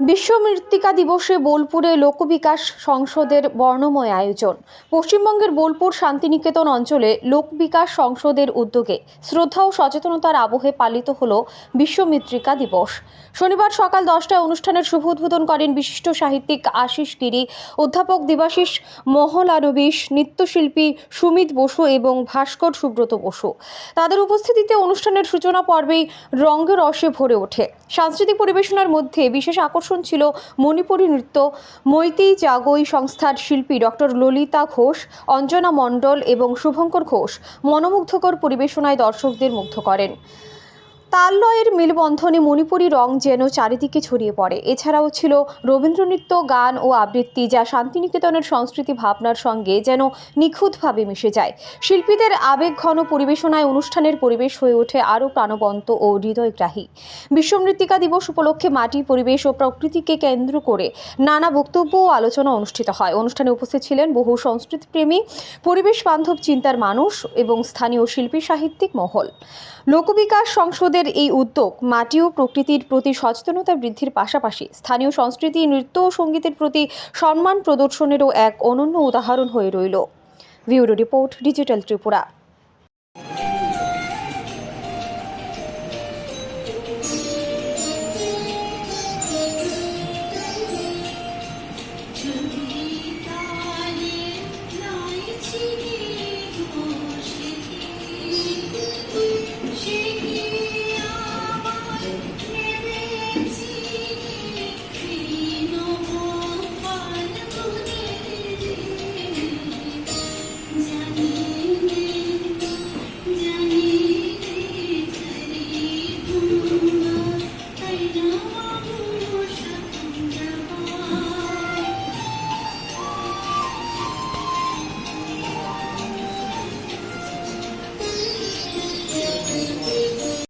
বিশ্ব মৃত্তিকা দিবসে বোলপুরে লোকবিকাশ সংসদের বর্ণময় আয়োজন। পশ্চিমবঙ্গের বোলপুর শান্তিনিকেতন অঞ্চলে লোকবিকাশ সংসদের উদ্যোগে শ্রদ্ধা ও সচেতনতার আবহে পালিত হল বিশ্ব মৃত্তিকা দিবস। শনিবার সকাল দশটায় অনুষ্ঠানের শুভ উদ্বোধন করেন বিশিষ্ট সাহিত্যিক আশিস গিরি, অধ্যাপক দেবাশিস মহলানবিশ নৃত্যশিল্পী সুমিত বসু এবং ভাস্কর সুব্রত বসু। তাদের উপস্থিতিতে অনুষ্ঠানের সূচনা পর্বেই রঙ্গ রসে ভরে ওঠে। সাংস্কৃতিক পরিবেশনার মধ্যে বিশেষ আকর্ষণ ছিল মণিপুরী নৃত্য, মৈতি জাগই সংস্থার শিল্পী ডক্টর ললিতা ঘোষ, অঞ্জনা মণ্ডল এবং শুভঙ্কর ঘোষ মনোমুগ্ধকর পরিবেশনায় দর্শকদের মুগ্ধ করেন। তাললয়ের মেলবন্ধনে মণিপুরী রং যেন চারিদিকে ছড়িয়ে পড়ে। এছাড়াও ছিল রবীন্দ্রনৃত্য, গান ও আবৃত্তি যা শান্তিনিকেতনের সংস্কৃতি ভাবনার সঙ্গে যেন নিখুঁতভাবে মিশে যায়। শিল্পীদের আবেগঘন পরিবেশনায় অনুষ্ঠানের পরিবেশ হয়ে ওঠে আরও প্রাণবন্ত ও হৃদয়গ্রাহী। বিশ্ব মৃত্তিকা দিবস উপলক্ষে মাটি, পরিবেশ ও প্রকৃতিকে কেন্দ্র করে নানা বক্তব্য ও আলোচনা অনুষ্ঠিত হয়। অনুষ্ঠানে উপস্থিত ছিলেন বহু সংস্কৃতিপ্রেমী, পরিবেশ বান্ধব চিন্তার মানুষ এবং স্থানীয় শিল্পী সাহিত্যিক মহল। লোকবিকাশ সংসদের এই উদ্যোগ মাটি ও প্রকৃতির প্রতি সচেতনতা বৃদ্ধির পাশাপাশি স্থানীয় সংস্কৃতি, নৃত্য ও সঙ্গীতের প্রতি সম্মান প্রদর্শনেরও এক অনন্য উদাহরণ হয়ে রইল। Bureau report, digital Tripura. Daddy.